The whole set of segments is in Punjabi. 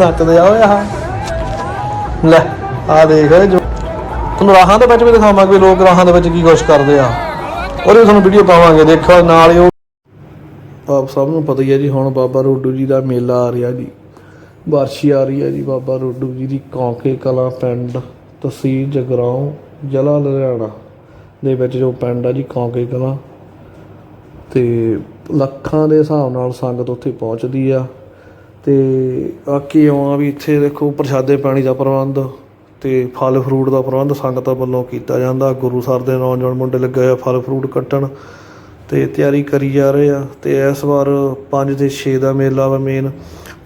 ਨੱਚਦੇ ਆ ਓਏ ਆ ਲੈ ਆ ਦੇਖ ਜੋ। ਤੁਹਾਨੂੰ ਰਾਹਾਂ ਦੇ ਵਿੱਚ ਵੀ ਦਿਖਾਵਾਂਗੇ ਵੀ ਲੋਕ ਰਾਹਾਂ ਦੇ ਵਿੱਚ ਕੀ ਕੁਛ ਕਰਦੇ ਆ। ਉਹਦੇ ਤੁਹਾਨੂੰ ਵੀਡੀਓ ਪਾਵਾਂਗੇ, ਦੇਖੋ, ਨਾਲ ਹੀ ਉਹ ਆਪ ਸਭ ਨੂੰ ਪਤਾ ਹੀ ਹੈ ਜੀ, ਹੁਣ ਬਾਬਾ ਰੋਡੂ ਜੀ ਦਾ ਮੇਲਾ ਆ ਰਿਹਾ ਜੀ। ਬਾਰਸ਼ੀ ਆ ਰਹੀ ਹੈ ਜੀ, ਬਾਬਾ ਰੋਡੂ ਜੀ ਦੀ ਕੌਂਕੇ ਕਲਾਂ ਪਿੰਡ ਤਹਿਸੀਲ ਜਗਰਾਉਂ, ਜ਼ਿਲ੍ਹਾ ਲੁਧਿਆਣਾ ਦੇ ਵਿੱਚ ਜੋ ਪਿੰਡ ਆ ਜੀ, ਕੌਂਕੇ ਕਲਾਂ। ਤੇ ਲੱਖਾਂ ਦੇ ਹਿਸਾਬ ਨਾਲ ਸੰਗਤ ਉੱਥੇ ਪਹੁੰਚਦੀ ਆ। ਅਤੇ ਬਾਕੀ ਆਉਣਾ ਵੀ ਇੱਥੇ ਦੇਖੋ ਪ੍ਰਸ਼ਾਦੇ ਪਾਣੀ ਦਾ ਪ੍ਰਬੰਧ ਅਤੇ ਫਲ ਫਰੂਟ ਦਾ ਪ੍ਰਬੰਧ ਸੰਗਤਾਂ ਵੱਲੋਂ ਕੀਤਾ ਜਾਂਦਾ। ਗੁਰੂ ਸਰ ਦੇ ਨੌਜਵਾਨ ਮੁੰਡੇ ਲੱਗੇ ਹੋਏ ਆ ਫਲ ਫਰੂਟ ਕੱਟਣ ਅਤੇ ਤਿਆਰੀ ਕਰੀ ਜਾ ਰਹੇ ਆ ਅਤੇ ਇਸ ਵਾਰ ਪੰਜ ਅਤੇ ਛੇ ਦਾ ਮੇਲਾ ਵਾ ਮੇਨ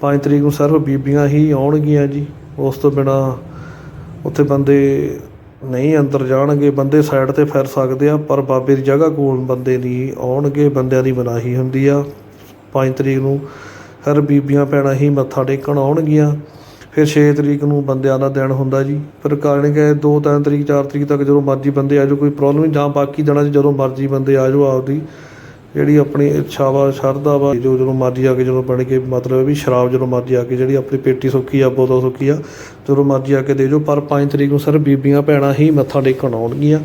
ਪੰਜ ਤਰੀਕ ਨੂੰ ਸਿਰਫ ਬੀਬੀਆਂ ਹੀ ਆਉਣਗੀਆਂ ਜੀ। ਉਸ ਤੋਂ ਬਿਨਾਂ ਉੱਥੇ ਬੰਦੇ ਨਹੀਂ ਅੰਦਰ ਜਾਣਗੇ। ਬੰਦੇ ਸਾਈਡ ਤੇ ਫਿਰ ਸਕਦੇ ਆ, ਪਰ ਬਾਬੇ ਦੀ ਜਗ੍ਹਾ ਕੋਲ ਬੰਦੇ ਨਹੀਂ ਆਉਣਗੇ। ਬੰਦਿਆਂ ਦੀ ਮਨਾਹੀ ਹੁੰਦੀ ਆ। 5 ਤਰੀਕ ਨੂੰ ਹਰ ਬੀਬੀਆਂ ਭੈਣਾਂ ਹੀ ਮੱਥਾ ਟੇਕਣ ਆਉਣਗੀਆਂ। ਫਿਰ 6 ਤਰੀਕ ਨੂੰ ਬੰਦਿਆਂ ਦਾ ਦਿਨ ਹੁੰਦਾ ਜੀ। ਫਿਰ ਕਾਰਨ ਕਿ 2 3 ਤਰੀਕ 4 ਤਰੀਕ ਤੱਕ ਜਦੋਂ ਮਰਜ਼ੀ ਬੰਦੇ ਆ ਜਾਓ, ਕੋਈ ਪ੍ਰੋਬਲਮ ਨਹੀਂ। ਜਾਂ ਬਾਕੀ ਦਿਨਾਂ 'ਚ ਜਦੋਂ ਮਰਜ਼ੀ ਬੰਦੇ ਆ ਜਾਓ ਆਪਦੀ। ਜਿਹੜੀ ਆਪਣੀ ਇੱਛਾ ਵਾ, ਸ਼ਰਧਾ ਵਾ, ਜੋ ਜਦੋਂ ਮਰਜ਼ੀ ਆ ਕੇ ਜਦੋਂ ਬਣ ਕੇ ਮਤਲਬ ਵੀ ਸ਼ਰਾਬ ਜਦੋਂ ਮਰਜ਼ੀ ਆ ਕੇ ਜਿਹੜੀ ਆਪਣੀ ਪੇਟੀ ਸੁੱਕੀ ਆ, ਬੋਤਲ ਸੁੱਕੀ ਆ, ਜਦੋਂ ਮਰਜ਼ੀ ਆ ਕੇ ਦੇ ਜੋ ਪਰ 5 ਤਰੀਕ ਨੂੰ ਸਰ ਬੀਬੀਆਂ ਭੈਣਾਂ ਹੀ ਮੱਥਾ ਟੇਕਣ ਆਉਣਗੀਆਂ।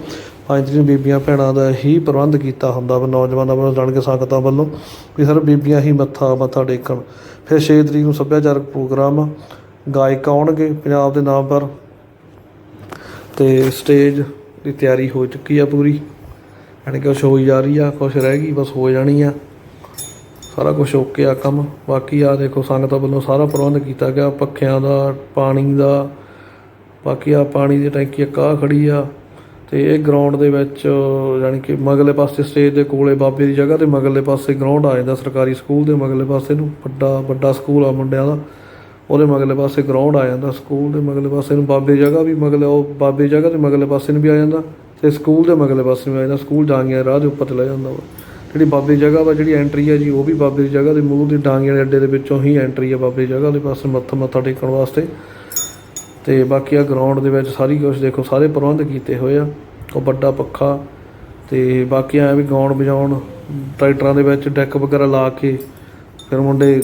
5 ਤਰੀਕ ਨੂੰ ਬੀਬੀਆਂ ਭੈਣਾਂ ਦਾ ਹੀ ਪ੍ਰਬੰਧ ਕੀਤਾ ਹੁੰਦਾ ਵਾ, ਨੌਜਵਾਨਾਂ ਵੱਲੋਂ ਜਾਣ ਕੇ ਸੰਗਤਾਂ ਵੱਲੋਂ। ਵੀ ਸਰ ਬੀਬੀਆਂ ਹੀ ਮੱਥਾ ਮੱਥਾ ਟੇਕਣ। ਫਿਰ 6 ਤਰੀਕ ਨੂੰ ਸੱਭਿਆਚਾਰਕ ਪ੍ਰੋਗਰਾਮ ਆ। ਗਾਇਕ ਆਉਣਗੇ ਪੰਜਾਬ ਦੇ ਨਾਮ ਪਰ। ਤੇ ਸਟੇਜ ਦੀ ਤਿਆਰੀ ਹੋ ਚੁੱਕੀ ਆ ਪੂਰੀ। ਯਾਨੀ ਕਿ ਕੁਛ ਹੋਈ ਜਾ ਰਹੀ ਆ, ਕੁਛ ਰਹਿ ਗਈ, ਬਸ ਹੋ ਜਾਣੀ ਆ। ਸਾਰਾ ਕੁਝ ਓਕੇ ਆ ਕੰਮ। ਬਾਕੀ ਆ ਦੇਖੋ, ਸੰਗਤਾਂ ਵੱਲੋਂ ਸਾਰਾ ਪ੍ਰਬੰਧ ਕੀਤਾ ਗਿਆ। ਪੱਖਿਆਂ ਦਾ, ਪਾਣੀ ਦਾ, ਬਾਕੀ ਆ ਪਾਣੀ ਦੀ ਟੈਂਕੀ, ਇੱਕ ਆਹ ਖੜੀ ਆ। ਤੇ ਇਹ ਗਰਾਊਂਡ ਦੇ ਵਿੱਚ, ਯਾਨੀ ਕਿ ਮਗਲੇ ਪਾਸੇ ਸਟੇਜ ਦੇ ਕੋਲੇ ਬਾਬੇ ਦੀ ਜਗ੍ਹਾ ਤੇ ਮਗਲੇ ਪਾਸੇ ਗਰਾਊਂਡ ਆ ਜਾਂਦਾ, ਸਰਕਾਰੀ ਸਕੂਲ ਦੇ ਮਗਲੇ ਪਾਸੇ ਨੂੰ, ਵੱਡਾ ਵੱਡਾ ਸਕੂਲ ਆ ਮੁੰਡਿਆਂ ਦਾ। ਉਹਦੇ ਮਗਲੇ ਪਾਸੇ ਗਰਾਊਂਡ ਆ ਜਾਂਦਾ ਸਕੂਲ ਦੇ ਮਗਲੇ ਪਾਸੇ ਨੂੰ ਬਾਬੇ ਜਗ੍ਹਾ ਵੀ ਮਗਲੇ, ਉਹ ਬਾਬੇ ਜਗ੍ਹਾ ਤੇ ਮਗਲੇ ਪਾਸੇ ਨੂੰ ਵੀ ਆ ਜਾਂਦਾ ਤੇ ਸਕੂਲ ਦੇ ਮਗਲੇ ਪਾਸੇ ਨੂੰ ਆ ਜਾਂਦਾ ਸਕੂਲ ਜਾਂਗੀਆਂ ਰਾਹ ਦੇ ਉੱਪਰ ਚਲਾ ਜਾਂਦਾ ਵਾ ਜਿਹੜੀ ਬਾਬੇ ਜਗ੍ਹਾ ਵਾ, ਜਿਹੜੀ ਐਂਟਰੀ ਆ ਜੀ, ਉਹ ਵੀ ਬਾਬੇ ਦੀ ਜਗ੍ਹਾ ਦੇ ਮੂਲ ਦੀ ਡਾਂਗੀਆਂ ਦੇ ਅੱਡੇ ਦੇ ਵਿੱਚੋਂ ਹੀ ਐਂਟਰੀ ਆ ਬਾਬੇ ਦੀ ਜਗ੍ਹਾ ਦੇ ਪਾਸੇ ਮੱਥਾ ਮੱਥਾ ਟੇਕਣ ਵਾਸਤੇ। ਤੇ ਬਾਕੀ ਆ ਗਰਾਊਂਡ ਦੇ ਵਿੱਚ ਸਾਰੀ ਕੁਝ ਦੇਖੋ, ਸਾਰੇ ਪ੍ਰਬੰਧ ਕੀਤੇ ਹੋਏ ਆ। ਉਹ ਵੱਡਾ ਪੱਖਾ ਤੇ ਬਾਕੀ ਆ ਵੀ ਗਾਉਣ ਵਜਾਉਣ ਟਰੈਕਟਰਾਂ ਦੇ ਵਿੱਚ ਡੈਕ ਵਗੈਰਾ ਲਾ ਕੇ, ਫਿਰ ਮੁੰਡੇ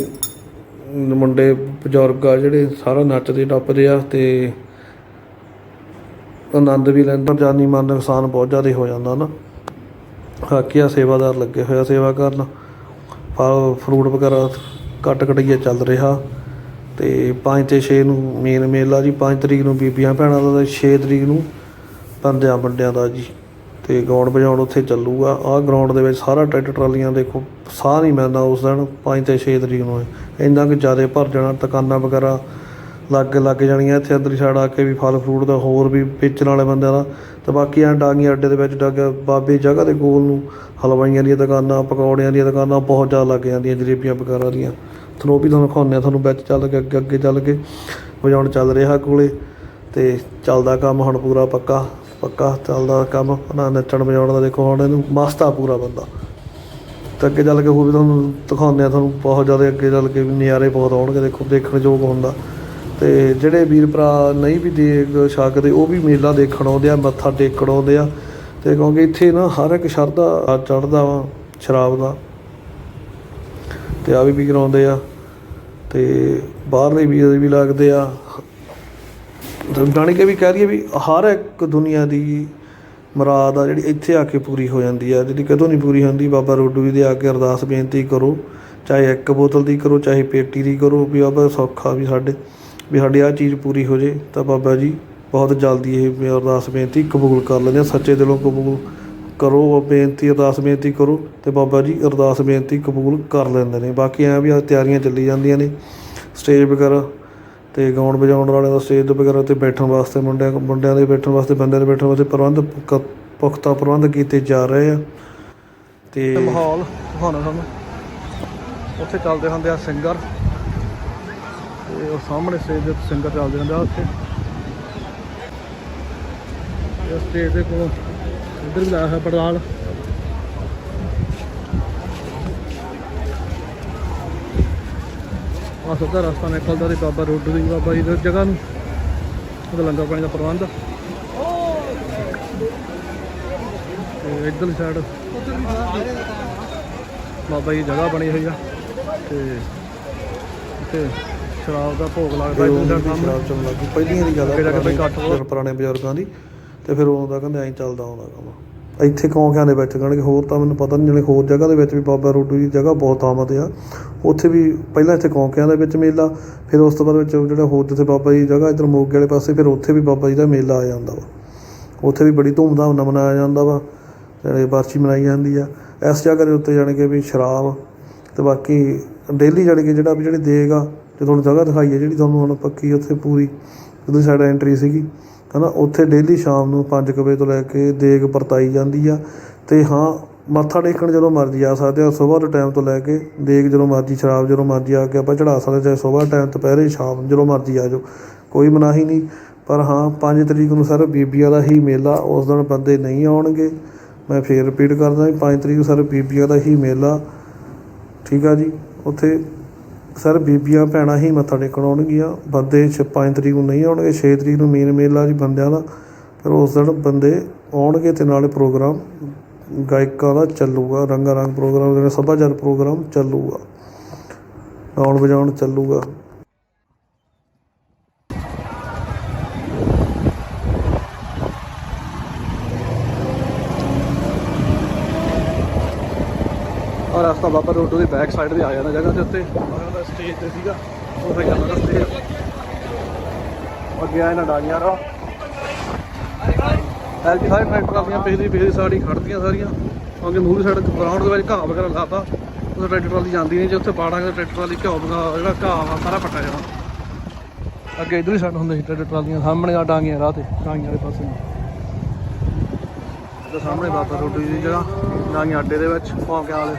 ਮੁੰਡੇ ਬਜ਼ੁਰਗ ਆ ਜਿਹੜੇ ਸਾਰਾ ਨੱਚਦੇ, ਟੱਪਦੇ ਆ ਤੇ ਆਨੰਦ ਵੀ ਲੈਂਦਾ ਜਾਨੀ ਮਾਨ ਨੁਕਸਾਨ ਬਹੁਤ ਜ਼ਿਆਦਾ ਹੋ ਜਾਂਦਾ ਨਾ। ਬਾਕੀ ਆ ਸੇਵਾਦਾਰ ਲੱਗੇ ਹੋਇਆ ਸੇਵਾ ਕਰਨ। ਫਲ ਫਰੂਟ ਵਗੈਰਾ ਕੱਟ ਕਟਈਆ ਚੱਲ ਰਿਹਾ। ਤੇ 5 ਤੇ 6 ਨੂੰ ਮੇਨ ਮੇਲਾ ਜੀ 5 ਤਰੀਕ ਨੂੰ ਬੀਬੀਆਂ ਭੈਣਾਂ ਦਾ ਤੇ 6 ਤਰੀਕ ਨੂੰ ਬੰਦਿਆਂ ਬੰਦਿਆਂ ਦਾ ਜੀ। ਤੇ ਗਾਉਣ ਵਜਾਉਣ ਉੱਥੇ ਚੱਲੂਗਾ। ਆਹ ਗਰਾਊਂਡ ਦੇ ਵਿੱਚ ਸਾਰਾ ਟਰੈਕਟਰ ਟਰਾਲੀਆਂ ਦੇਖੋ, ਸਾਹ ਨਹੀਂ ਮਿਲਦਾ ਉਸ ਦਿਨ 5 ਤੇ 6 ਤਰੀਕ ਨੂੰ। ਇੰਨਾ ਕਿ ਜ਼ਿਆਦਾ ਭਰ ਜਾਣਾ ਦੁਕਾਨਾਂ ਵਗੈਰਾ ਲੱਗ ਲੱਗ ਜਾਣੀਆਂ ਇੱਥੇ ਅੰਦਰ ਸਾਈਡ ਆ ਕੇ ਵੀ ਫਲ ਫਰੂਟ ਦਾ, ਹੋਰ ਵੀ ਵੇਚਣ ਵਾਲੇ ਬੰਦਿਆਂ ਦਾ। ਤੇ ਬਾਕੀ ਐਂ ਡਾਂਗੀਆਂ ਅੱਡੇ ਦੇ ਵਿੱਚ ਡਾਗ ਬਾਬੇ ਜਗ੍ਹਾ ਦੇ ਕੋਲ ਨੂੰ ਹਲਵਾਈਆਂ ਦੀਆਂ ਦੁਕਾਨਾਂ, ਪਕੌੜਿਆਂ ਦੀਆਂ ਦੁਕਾਨਾਂ ਬਹੁਤ ਜ਼ਿਆਦਾ ਲੱਗ ਜਾਂਦੀਆਂ, ਜਲੇਬੀਆਂ ਵਗੈਰਾ ਦੀਆਂ। ਤੁਹਾਨੂੰ ਉਹ ਵੀ ਤੁਹਾਨੂੰ ਦਿਖਾਉਂਦੇ ਆ ਤੁਹਾਨੂੰ ਵਿੱਚ ਚੱਲ ਕੇ, ਅੱਗੇ ਅੱਗੇ ਚੱਲ ਕੇ ਵਜਾਉਣ ਚੱਲ ਰਿਹਾ ਕੋਲੇ ਤੇ ਚੱਲਦਾ ਕੰਮ ਹੁਣ ਪੂਰਾ ਪੱਕਾ ਪੱਕਾ ਚੱਲਦਾ ਕੰਮ ਨਾ ਨੱਚਣ ਵਜਾਉਣ ਦਾ ਦੇਖੋ ਹੁਣ ਇਹਨੂੰ ਮਸਤ ਆ ਪੂਰਾ ਬੰਦਾ। ਤੇ ਅੱਗੇ ਚੱਲ ਕੇ ਹੋਰ ਵੀ ਤੁਹਾਨੂੰ ਦਿਖਾਉਂਦੇ ਆ ਤੁਹਾਨੂੰ ਬਹੁਤ ਜ਼ਿਆਦਾ ਅੱਗੇ ਚੱਲ ਕੇ ਵੀ ਨਜ਼ਾਰੇ ਬਹੁਤ ਆਉਣਗੇ, ਦੇਖੋ ਦੇਖਣ ਯੋਗ ਹੁੰਦਾ। ਤੇ ਜਿਹੜੇ ਵੀਰ ਭਰਾ ਨਹੀਂ ਵੀ ਦੇ ਸਕਦੇ, ਉਹ ਵੀ ਮੇਲਾ ਦੇਖਣ ਆਉਂਦੇ ਆ, ਮੱਥਾ ਟੇਕਣ ਆਉਂਦੇ ਆ। ਤੇ ਕਿਉਂਕਿ ਇੱਥੇ ਨਾ ਹਰ ਇੱਕ ਸ਼ਰਧਾ ਚੜਦਾ ਵਾ, ਸ਼ਰਾਬ ਦਾ। ਤੇ ਆ ਵੀ ਵੀ ਕਰਾਉਂਦੇ ਆ ਤੇ ਬਾਹਰਲੇ ਵੀਰ ਵੀ ਲੱਗਦੇ ਆ। ਜਾਣੀ ਕਿ ਵੀ ਕਹਿ ਲਈਏ ਵੀ ਹਰ ਇੱਕ ਦੁਨੀਆ ਦੀ ਮੁਰਾਦ ਆ ਜਿਹੜੀ ਇੱਥੇ ਆ ਕੇ ਪੂਰੀ ਹੋ ਜਾਂਦੀ ਆ, ਜਿਹੜੀ ਕਦੋਂ ਨਹੀਂ ਪੂਰੀ ਹੁੰਦੀ, ਬਾਬਾ ਰੋਡੂ ਜੀ ਦੇ ਆ ਕੇ ਅਰਦਾਸ ਬੇਨਤੀ ਕਰੋ, ਚਾਹੇ ਇੱਕ ਬੋਤਲ ਦੀ ਕਰੋ, ਚਾਹੇ ਪੇਟੀ ਦੀ ਕਰੋ, ਵੀ ਬਾਬਾ ਸੌਖਾ ਵੀ ਸਾਡੇ, ਵੀ ਸਾਡੀ ਆ ਚੀਜ਼ ਪੂਰੀ ਹੋ ਜੇ, ਤਾਂ ਬਾਬਾ ਜੀ ਬਹੁਤ ਜਲਦੀ ਇਹ ਅਰਦਾਸ ਬੇਨਤੀ ਕਬੂਲ ਕਰ ਲੈਂਦੇ ਆ, ਸੱਚੇ ਦਿਲੋਂ ਕਬੂਲ ਕਰੋ ਬੇਨਤੀ, ਅਰਦਾਸ ਬੇਨਤੀ ਕਰੋ ਤੇ ਬਾਬਾ ਜੀ ਅਰਦਾਸ ਬੇਨਤੀ ਕਬੂਲ ਕਰ ਲੈਂਦੇ ਨੇ। ਬਾਕੀ ਐਂ ਵੀ ਤਿਆਰੀਆਂ ਚੱਲੀ ਜਾਂਦੀਆਂ ਨੇ ਸਟੇਜ ਵਗੈਰਾ ਤੇ ਗਾਉਣ ਵਜਾਉਣ ਵਾਲਿਆਂ ਦਾ ਸਟੇਜ ਵਗੈਰਾ ਤੇ ਬੈਠਣ ਵਾਸਤੇ ਮੁੰਡਿਆਂ ਮੁੰਡਿਆਂ ਦੇ ਬੈਠਣ ਵਾਸਤੇ, ਬੰਦਿਆਂ ਦੇ ਬੈਠਣ ਵਾਸਤੇ ਪ੍ਰਬੰਧ ਪੁਖਤਾ ਪ੍ਰਬੰਧ ਕੀਤੇ ਜਾ ਰਹੇ ਆ ਤੇ ਮਾਹੌਲ ਦਿਖਾਉਣਾ ਤੁਹਾਨੂੰ। ਉੱਥੇ ਚੱਲਦੇ ਹੁੰਦੇ ਆ ਸਿੰਗਰ ਤੇ ਉਹ ਸਾਹਮਣੇ ਸਟੇਜ ਦੇ ਸਿੰਗਰ ਚੱਲਦੇ ਹੁੰਦੇ ਆ ਉੱਥੇ। ਇਹ ਸਟੇਜ ਦੇ ਕੋਲ ਇੱਧਰ ਵੀ ਲਾਇਆ ਹੋਇਆ ਆ ਸਿੱਧਾ ਰਸਤਾ ਨਿਕਲਦਾ ਤੇ ਬਾਬਾ ਰੋਡ ਦੀ ਬਾਬਾ ਜੀ ਦੀ ਜਗ੍ਹਾ ਨੂੰ। ਉਹਦਾ ਲੰਗਰ ਪਾਣੀ ਦਾ ਪ੍ਰਬੰਧ। ਤੇ ਇੱਧਰਲੀ ਸਾਈਡ ਬਾਬਾ ਜੀ ਜਗ੍ਹਾ ਬਣੀ ਹੋਈ ਆ। ਤੇ ਇੱਥੇ ਸ਼ਰਾਬ ਦਾ ਭੋਗ ਲੱਗਦਾ ਸਾਹਮਣੇ। ਸ਼ਰਾਬ ਚੱਲਣ ਲੱਗੀ ਪਹਿਲੀਆਂ ਦੀ ਗੱਲ ਆ ਪੁਰਾਣੇ ਬਜ਼ੁਰਗਾਂ ਦੀ। ਤੇ ਫਿਰ ਉਦੋਂ ਦਾ ਕਹਿੰਦੇ ਐਂ ਚੱਲਦਾ ਆਉਂਦਾ ਕੰਮ। ਇੱਥੇ ਕੌਂਕਿਆਂ ਦੇ ਵਿੱਚ ਕਹਣਗੇ? ਹੋਰ ਤਾਂ ਮੈਨੂੰ ਪਤਾ ਨਹੀਂ ਜਿਹੜੇ ਹੋਰ ਜਗ੍ਹਾ ਦੇ ਵਿੱਚ ਵੀ ਬਾਬਾ ਰੋਡੂ ਦੀ ਜਗ੍ਹਾ ਬਹੁਤ ਥਾਵਾਂ ਆ। ਉੱਥੇ ਵੀ ਪਹਿਲਾਂ ਇੱਥੇ ਕੌਂਕਿਆਂ ਦੇ ਵਿੱਚ ਮੇਲਾ, ਫਿਰ ਉਸ ਤੋਂ ਬਾਅਦ ਵਿੱਚ ਜਿਹੜਾ ਹੋਰ ਜਿੱਥੇ ਬਾਬਾ ਜੀ ਦੀ ਜਗ੍ਹਾ, ਇੱਧਰ ਮੋਗੇ ਵਾਲੇ ਪਾਸੇ, ਫਿਰ ਉੱਥੇ ਵੀ ਬਾਬਾ ਜੀ ਦਾ ਮੇਲਾ ਆ ਜਾਂਦਾ ਵਾ। ਉੱਥੇ ਵੀ ਬੜੀ ਧੂਮਧਾਮ ਨਾਲ ਮਨਾਇਆ ਜਾਂਦਾ ਵਾ, ਜਿਹੜੇ ਬਾਰਸ਼ੀ ਮਨਾਈ ਜਾਂਦੀ ਆ। ਇਸ ਜਗ੍ਹਾ ਦੇ ਉੱਤੇ ਜਾਣੀ ਕਿ ਵੀ ਸ਼ਰਾਬ ਤੇ ਬਾਕੀ ਡੇਲੀ ਜਾਣੀ ਕਿ ਜਿਹੜਾ ਵੀ ਜਿਹੜੀ ਦੇਗ ਆ ਜੇ ਤੁਹਾਨੂੰ ਜਗ੍ਹਾ ਦਿਖਾਈ ਹੈ ਜਿਹੜੀ ਤੁਹਾਨੂੰ ਹੁਣ ਪੱਕੀ ਉੱਥੇ ਪੂਰੀ ਉਹਦੀ ਸਾਈਡ ਐਂਟਰੀ ਸੀਗੀ। ਹੈ ਨਾ ਉੱਥੇ ਡੇਲੀ ਸ਼ਾਮ ਨੂੰ ਪੰਜ ਕੁ ਵਜੇ ਤੋਂ ਲੈ ਕੇ ਦੇਗ ਪਰਤਾਈ ਜਾਂਦੀ ਆ। ਅਤੇ ਹਾਂ, ਮੱਥਾ ਟੇਕਣ ਜਦੋਂ ਮਰਜ਼ੀ ਆ ਸਕਦੇ ਆ, ਸਵੇਰ ਦੇ ਟਾਈਮ ਤੋਂ ਲੈ ਕੇ ਦੇਗ ਜਦੋਂ ਮਰਜ਼ੀ, ਸ਼ਰਾਬ ਜਦੋਂ ਮਰਜ਼ੀ ਆ ਕੇ ਆਪਾਂ ਚੜ੍ਹਾ ਸਕਦੇ ਚਾਹੇ ਸਵੇਰ ਟਾਈਮ ਦੁਪਹਿਰੇ, ਸ਼ਾਮ ਜਦੋਂ ਮਰਜ਼ੀ ਆ ਜਾਓ, ਕੋਈ ਮਨਾਹੀ ਨਹੀਂ। ਪਰ ਹਾਂ 5 ਤਰੀਕ ਨੂੰ ਸਰ ਬੀਬੀਆਂ ਦਾ ਹੀ ਮੇਲਾ, ਉਸ ਦਿਨ ਬੰਦੇ ਨਹੀਂ ਆਉਣਗੇ। ਮੈਂ ਫੇਰ ਰਿਪੀਟ ਕਰਦਾ 5 ਤਰੀਕ ਨੂੰ ਸਰ ਬੀਬੀਆਂ ਦਾ ਹੀ ਮੇਲਾ। ਠੀਕ ਆ ਜੀ, ਉੱਥੇ ਸਰ, ਬੀਬੀਆਂ ਭੈਣਾਂ ਹੀ ਮੱਥਾ ਟੇਕਣ ਆਉਣਗੀਆਂ। ਬੰਦੇ 5 ਤਰੀਕ ਨੂੰ ਨਹੀਂ ਆਉਣਗੇ 6 ਤਰੀਕ ਨੂੰ ਮੇਨ ਮੇਲਾ ਜੀ ਬੰਦਿਆਂ ਦਾ। ਫਿਰ ਉਸ ਦਿਨ ਬੰਦੇ ਆਉਣਗੇ ਤੇ ਨਾਲੇ ਪ੍ਰੋਗਰਾਮ ਗਾਇਕਾਂ ਦਾ ਚੱਲੂਗਾ, ਰੰਗਾ ਰੰਗ ਪ੍ਰੋਗਰਾਮ ਜਿਹੜਾ ਸੱਭਿਆਚਾਰ ਪ੍ਰੋਗਰਾਮ ਚੱਲੂਗਾ ਆਉਣ ਵਜਾਉਣ ਚੱਲੂਗਾ। ਔਰ ਰਸਤਾ ਬਾਬਾ ਰੋਡੋ ਦੇ ਬੈਕ ਸਾਈਡ ਤੇ ਆ ਜਾਂਦਾ ਜਗ੍ਹਾ ਦੇ ਉੱਤੇ। ਉਹਦਾ ਸਟੇਜ ਤੇ ਸੀਗਾ ਉੱਥੇ ਜਾਂਦਾ ਰਸਤੇ ਅੱਗੇ ਆਇਆ ਨਾ ਡਾਲੀਆਂ ਰਾ ਐਲਪੀ ਸਾਰੇ ਟਰੈਕਟਰ ਆਪਣੀਆਂ ਪਿਛਲੀ ਪਿਛਲੀ ਸਾਈਡ ਖੜਦੀਆਂ ਸਾਰੀਆਂ। ਕਿਉਂਕਿ ਮੂਹਰੀ ਸਾਈਡ ਗਰਾਊਂਡ ਦੇ ਵਿੱਚ ਘਾਹ ਵਗੈਰਾ ਲਾਤਾ। ਉਹ ਟਰੈਕਟਰ ਟਰਾਲੀ ਜਾਂਦੀ ਨਹੀਂ ਜੇ ਉੱਥੇ ਪਾੜਾਂਗੇ ਟਰੈਕਟਰ ਟਰਾਲੀ ਘਾਹ ਵਗਾ ਜਿਹੜਾ ਘਾਹ ਵਾ, ਸਾਰਾ ਪੱਟਾ ਜਾਣਾ। ਅੱਗੇ ਇਧਰ ਹੀ ਸਾਈਡ ਹੁੰਦੇ ਸੀ ਟਰੈਕਟਰ ਟਰਾਲੀਆਂ, ਸਾਹਮਣੇ ਆ ਡਾਂਗੀਆਂ ਰਾਹ ਤੇ, ਡਾਂਗੀਆਂ ਵਾਲੇ ਪਾਸੇ। ਨੂੰ ਤੇ ਸਾਹਮਣੇ ਬਾਬਾ ਰੋਡੀ ਦੀ ਜਗ੍ਹਾ ਨਾਂਗੀ ਅੱਡੇ ਦੇ ਵਿੱਚ ਪੌਂਕੇ ਵਾਲੇ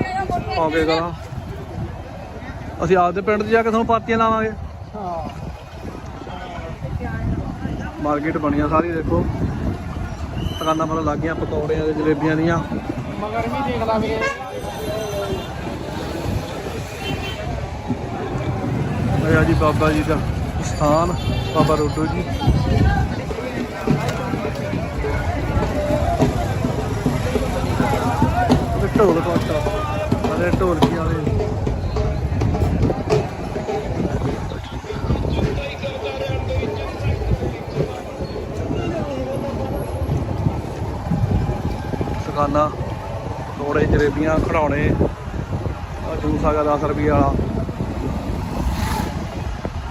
ਪੌਂਕੇ ਕਲਾਂ ਅਸੀਂ ਆਪਦੇ ਪਿੰਡ 'ਚ ਜਾ ਕੇ ਤੁਹਾਨੂੰ ਪਾਤੀਆਂ ਲਾਵਾਂਗੇ। ਮਾਰਕੀਟ ਬਣੀਆਂ ਸਾਰੀ ਦੇਖੋ। ਦੁਕਾਨਾਂ ਪਰ ਲੱਗੀਆਂ ਪਕੌੜਿਆਂ ਤੇ ਜਲੇਬੀਆਂ ਦੀਆਂ। ਮਗਰ ਵੀ ਦੇਖ ਲਾ ਵੀਰੇ। ਇਹ ਆ ਜੀ ਬਾਬਾ ਜੀ ਦਾ ਸਥਾਨ ਬਾਬਾ ਰੋਡੋ ਜੀ। ਢੋਲ ਕੋਟਾ ਅਰੇ ਢੋਲਕੀ ਵਾਲੇ। ਦੁਕਾਨਾਂ, ਤੋੜੇ ਜਲੇਬੀਆਂ ਖੜਾਉਣੇ ਜੂਸ ਆ ਗਿਆ 10 ਰੁਪਏ ਵਾਲਾ।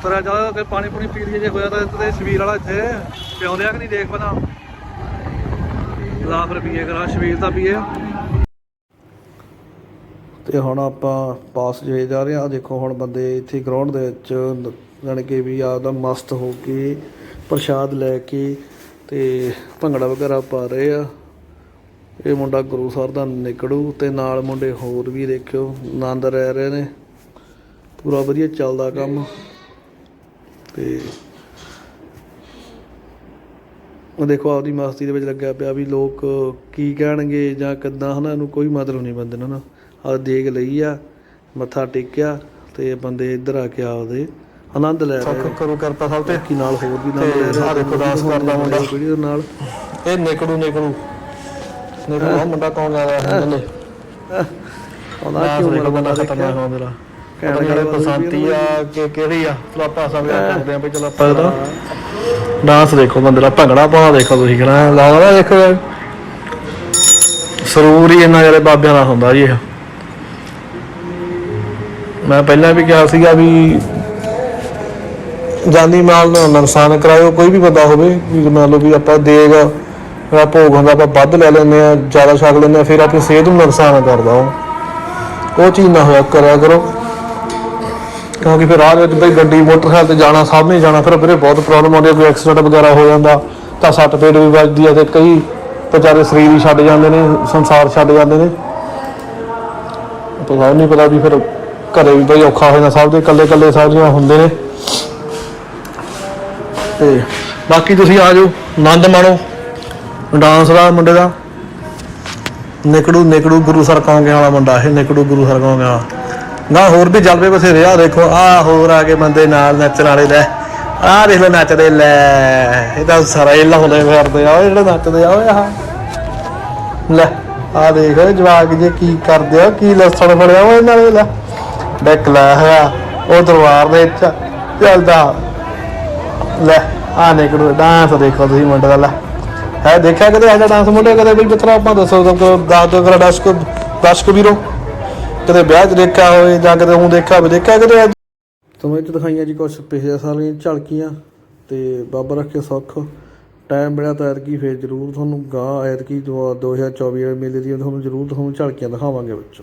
ਤਰਾ ਜਾ ਕੇ ਪਾਣੀ ਪੂਣੀ ਪੀ ਲਈਏ ਜੇ ਹੋਇਆ ਤਾਂ ਤੇ ਸ਼ਬੀਲ ਵਾਲਾ ਇੱਥੇ ਪਿਆਉਂਦੇ ਆ ਕਿ ਨਹੀਂ ਦੇਖ ਪਤਾ ਲੱਖ ਰੁਪਏ ਕਰਾ ਸ਼ਬੀਲ ਦਾ ਪੀਏ। ਅਤੇ ਹੁਣ ਆਪਾਂ ਪਾਸ ਜੇ ਜਾ ਰਹੇ ਆ ਦੇਖੋ, ਹੁਣ ਬੰਦੇ ਇੱਥੇ ਗਰਾਊਂਡ ਦੇ ਵਿੱਚ ਨ- ਜਾਣੀ ਕਿ ਵੀ ਆਪਦਾ ਮਸਤ ਹੋ ਕੇ ਪ੍ਰਸ਼ਾਦ ਲੈ ਕੇ ਤੇ ਭੰਗੜਾ ਵਗੈਰਾ ਪਾ ਰਹੇ ਆ। ਇਹ ਮੁੰਡਾ ਗੁਰੂ ਸਰ ਦਾ ਨਿਕੜੂ ਤੇ ਨਾਲ ਮੁੰਡੇ ਹੋਰ ਵੀ ਦੇਖਿਓ, ਆਨੰਦ ਰਹਿ ਰਹੇ ਨੇ। ਪੂਰਾ ਵਧੀਆ ਚੱਲਦਾ ਕੰਮ। ਤੇ ਉਹ ਦੇਖੋ, ਆਪਦੀ ਮਸਤੀ ਦੇ ਵਿੱਚ ਲੱਗਿਆ ਪਿਆ ਵੀ ਲੋਕ ਕੀ ਕਹਿਣਗੇ ਜਾਂ ਕਿੱਦਾਂ, ਹਨਾ, ਇਹਨੂੰ ਕੋਈ ਮਤਲਬ ਨਹੀਂ ਬੰਦੇ ਨੂੰ ਨਾ ਆ ਦੇਖ ਲਈ ਆ ਮੱਥਾ ਟੇਕਿਆ ਤੇ ਬੰਦੇ ਇੱਧਰ ਆ ਕੇ ਆਪਦੇ ਆਨੰਦ ਲੈ ਰਹੇ ਕਰੋ ਕਰਤਾ ਸਭ ਤੇ। ਕੀ ਨਾਲ ਹੋਰ ਵੀ ਆਨੰਦ ਲੈ ਰਹੇ ਆਹ ਦੇਖੋ ਕਰਦਾ ਮੁੰਡਾ। ਵੀਡੀਓ ਨਾਲ। ਇਹ ਨਿਕੜੂ ਨਿਕੜੂ। ਨਿਕੜੂ ਆ ਮੁੰਡਾ ਕੌਣ ਲਾ ਰਿਹਾ ਹੈ ਨੇ? ਆਉਂਦਾ ਕਿਉਂ ਬੰਦਾ ਖਤਰਨਾਕ ਆਉਂਦਾ ਮੇਰਾ ਕਹਿੰਦੇ ਜਿਹੜੇ ਬਸੰਤੀ ਆ ਕਿ ਕਿਹੜੀ ਆ। ਆਪਾਂ ਸਭ ਕਰਦੇ ਆ ਵੀ ਚਲੋ ਆਪਾਂ ਪਤਾ? ਡਾਂਸ ਦੇਖੋ ਬੰਦੇ ਦਾ। ਭੰਗੜਾ ਪਾਉਣਾ ਦੇਖੋ ਤੁਸੀਂ ਕਿਹੜਾ। ਲਾਉਂਦਾ ਦੇਖੋ। ਸਰੂਰ ਹੀ ਇੰਨਾ ਜਿਹੜੇ ਬਾਬਿਆਂ ਦਾ ਹੁੰਦਾ ਜੀ ਇਹ। ਮੈਂ ਪਹਿਲਾਂ ਵੀ ਕਿਹਾ ਸੀਗਾ ਵੀ ਜਾਨੀ ਮਾਲ ਨੂੰ ਨੁਕਸਾਨ ਕਰਾਇਓ, ਕੋਈ ਵੀ ਬੰਦਾ ਹੋਵੇ, ਵੀ ਮੰਨ ਲਓ ਵੀ ਆਪਾਂ ਦੇਗ ਜਿਹੜਾ ਭੋਗ ਹੁੰਦਾ, ਆਪਾਂ ਵੱਧ ਲੈ ਲੈਂਦੇ ਆ ਜ਼ਿਆਦਾ ਛਕ ਲੈਂਦੇ ਆ ਫਿਰ ਆਪਣੀ ਸਿਹਤ ਨੂੰ ਨੁਕਸਾਨ ਕਰਦਾ ਉਹ। ਉਹ ਚੀਜ਼ ਨਾ ਹੋਇਆ ਕਰਿਆ ਕਰੋ। ਕਿਉਂਕਿ ਫਿਰ ਰਾਹ ਵਿੱਚ ਬਈ ਗੱਡੀ, ਮੋਟਰਸਾਈਕਲ ਤੇ ਜਾਣਾ, ਸਾਹਮਣੇ ਜਾਣਾ, ਫਿਰ ਵੀਰੇ ਬਹੁਤ ਪ੍ਰੋਬਲਮ ਆਉਂਦੀ ਹੈ ਕੋਈ ਐਕਸੀਡੈਂਟ ਵਗੈਰਾ ਹੋ ਜਾਂਦਾ, ਤਾਂ ਸੱਟ ਪੇਟ ਵੀ ਵੱਜਦੀ ਹੈ ਤੇ ਕਈ ਵਿਚਾਰੇ ਸਰੀਰ ਹੀ ਛੱਡ ਜਾਂਦੇ ਨੇ, ਸੰਸਾਰ ਛੱਡ ਜਾਂਦੇ ਨੇ। ਪਤਾ ਨਹੀਂ ਪਤਾ ਵੀ ਫਿਰ ਘਰੇ ਵੀ ਬਈ ਔਖਾ ਹੋ ਜਾਂਦਾ, ਸਭ ਦੇ ਇਕੱਲੇ ਇਕੱਲੇ ਸਾਰੀਆਂ ਹੁੰਦੇ ਨੇ। ਤੇ ਬਾਕੀ ਤੁਸੀਂ ਆ ਜਾਓ, ਆਨੰਦ ਮਾਣੋ। ਡਾਂਸ ਦਾ ਮੁੰਡੇ ਦਾ। ਨਿਕੜੂ ਨਿਕੜੂ ਗੁਰੂ ਸਰ ਕੌਂਗੇ ਵਾਲਾ ਮੁੰਡਾ, ਇਹ ਨਿਕੜੂ ਗੁਰੂ ਸਰ ਕੌਂਗੇ ਵਾਲਾ। ਨਾ, ਹੋਰ ਵੀ ਜਲਵੇ ਬਥੇਰੇ ਆ, ਦੇਖੋ, ਆ ਹੋਰ ਆ ਕੇ ਬੰਦੇ ਨਾਲ ਨੱਚਣ ਵਾਲੇ ਲੈ, ਆ ਦੇਖ ਲੈ ਨੱਚਦੇ ਲੈ, ਇਹ ਤਾਂ ਸਾਰਾ ਹੀ ਲਾਉਂਦੇ ਫਿਰਦੇ ਆ ਉਹ ਜਿਹੜੇ ਨੱਚਦੇ ਆ, ਓਏ ਆਹ। ਲੈ ਆ ਦੇਖ, ਜਵਾਕ ਜੇ ਕੀ ਕਰਦੇ ਆ, ਕੀ ਲੱਸਣ ਫੜਿਆ ਉਹ ਇਹਨਾਂ ਲੈ। ਡੈਕ ਲਾਇਆ ਹੋਇਆ, ਉਹ ਦਰਬਾਰ ਦੇ ਵਿੱਚ ਚੱਲਦਾ। ਲੈ, ਆ ਨਿਕਲੋ ਡਾਂਸ ਦੇਖੋ ਤੁਸੀਂ ਮੁੰਡੇ ਦਾ, ਲੈ। ਹੈ ਦੇਖਿਆ ਕਦੇ ਐਡਾ ਡਾਂਸ ਮੁੰਡੇ, ਕਦੇ ਵੀ ਮਿੱਤਰਾ ਆਪਾਂ ਦੱਸੋ ਤਾਂ ਦੱਸ ਦਿਓ ਕਰ ਦਰਸ਼ਕ ਦਰਸ਼ਕ ਵੀਰੋ। ਕਦੇ ਵਿਆਹ 'ਚ ਦੇਖਿਆ ਹੋਵੇ ਜਾਂ ਕਦੇ ਉਹ ਦੇਖਿਆ ਹੋਵੇ, ਦੇਖਿਆ ਕਦੇ ਤੁਹਾਨੂੰ ਇਹ ਦਿਖਾਈਆਂ ਜੀ ਕੁਝ ਪਿਛਲੇ ਸਾਲ ਦੀਆਂ ਝਲਕੀਆਂ, ਤੇ ਬਾਬਾ ਰੱਖੇ ਸੁੱਖ। ਟਾਈਮ ਮਿਲਿਆ ਤਾਂ ਐਤਕੀ ਫੇਰ ਜ਼ਰੂਰ ਤੁਹਾਨੂੰ ਗਾਂ ਐਤਕੀ 2024 ਵਾਲੇ ਮੇਲੇ ਦੀ ਤੁਹਾਨੂੰ ਜ਼ਰੂਰ ਤੁਹਾਨੂੰ ਝਲਕੀਆਂ ਦਿਖਾਵਾਂਗੇ ਵਿੱਚੋਂ।